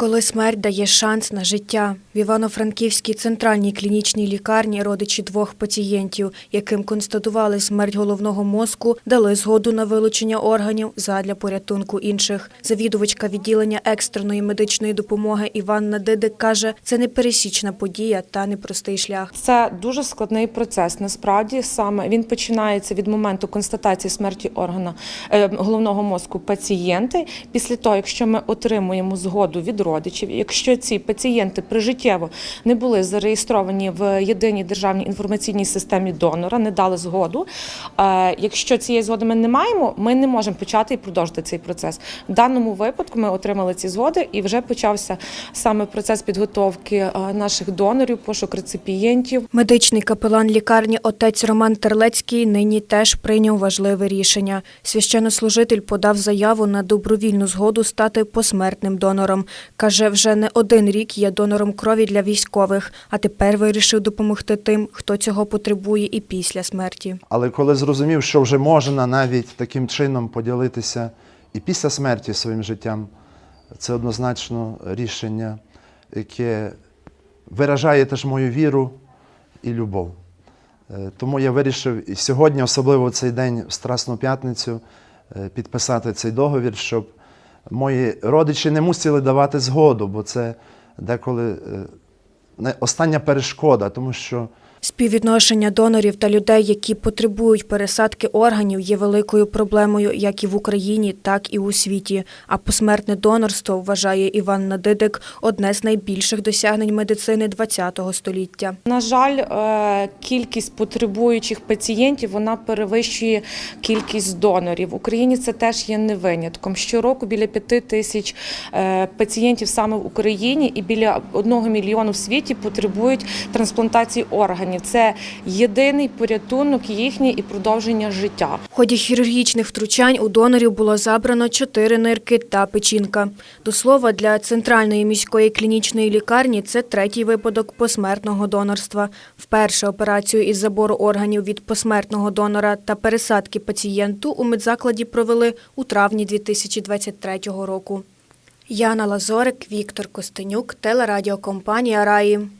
Коли смерть дає шанс на життя. В Івано-Франківській центральній клінічній лікарні родичі двох пацієнтів, яким констатували смерть головного мозку, дали згоду на вилучення органів задля порятунку інших. Завідувачка відділення екстреної медичної допомоги Іванна Дидик каже, це не пересічна подія та непростий шлях. Це дуже складний процес. Насправді саме він починається від моменту констатації смерті органа е, головного мозку пацієнти. Після того, якщо ми отримуємо згоду від родичів, якщо ці пацієнти прижиттєво не були зареєстровані в єдиній державній інформаційній системі донора, не дали згоду. е, Якщо цієї згоди ми не маємо, ми не можемо почати і продовжити цей процес. В даному випадку ми отримали ці згоди, і вже почався саме процес підготовки е, наших донорів, пошук реципієнтів. Медичний капелан лікарні отець Роман Терлецький нині теж прийняв важливе рішення. Священнослужитель подав заяву на добровільну згоду стати посмертним донором. Каже, вже не один рік є донором крові для військових, а тепер вирішив допомогти тим, хто цього потребує і після смерті. Але коли зрозумів, що вже можна навіть таким чином поділитися і після смерті своїм життям, це однозначно рішення, яке виражає теж мою віру і любов. Е, Тому я вирішив і сьогодні, особливо цей день, в Страсну п'ятницю, е, підписати цей договір, щоб мої родичі не мусили давати згоду, бо це деколи е, остання перешкода, тому що Співвідношення донорів та людей, які потребують пересадки органів, є великою проблемою як і в Україні, так і у світі. А посмертне донорство, вважає Іванна Дидик, одне з найбільших досягнень медицини ХХ століття. На жаль, е, кількість потребуючих пацієнтів вона перевищує кількість донорів. В Україні це теж є не винятком. Щороку біля п'яти тисяч е, пацієнтів саме в Україні і біля одного мільйону в світі потребують трансплантації органів. Це єдиний порятунок їхній і продовження життя. В ході хірургічних втручань у донорів було забрано чотири нирки та печінка. До слова, для центральної міської клінічної лікарні це третій випадок посмертного донорства. Вперше операцію із забору органів від посмертного донора та пересадки пацієнту у медзакладі провели у травні 2023 року. Яна Лазорик, Віктор Костенюк, телерадіокомпанія Раї.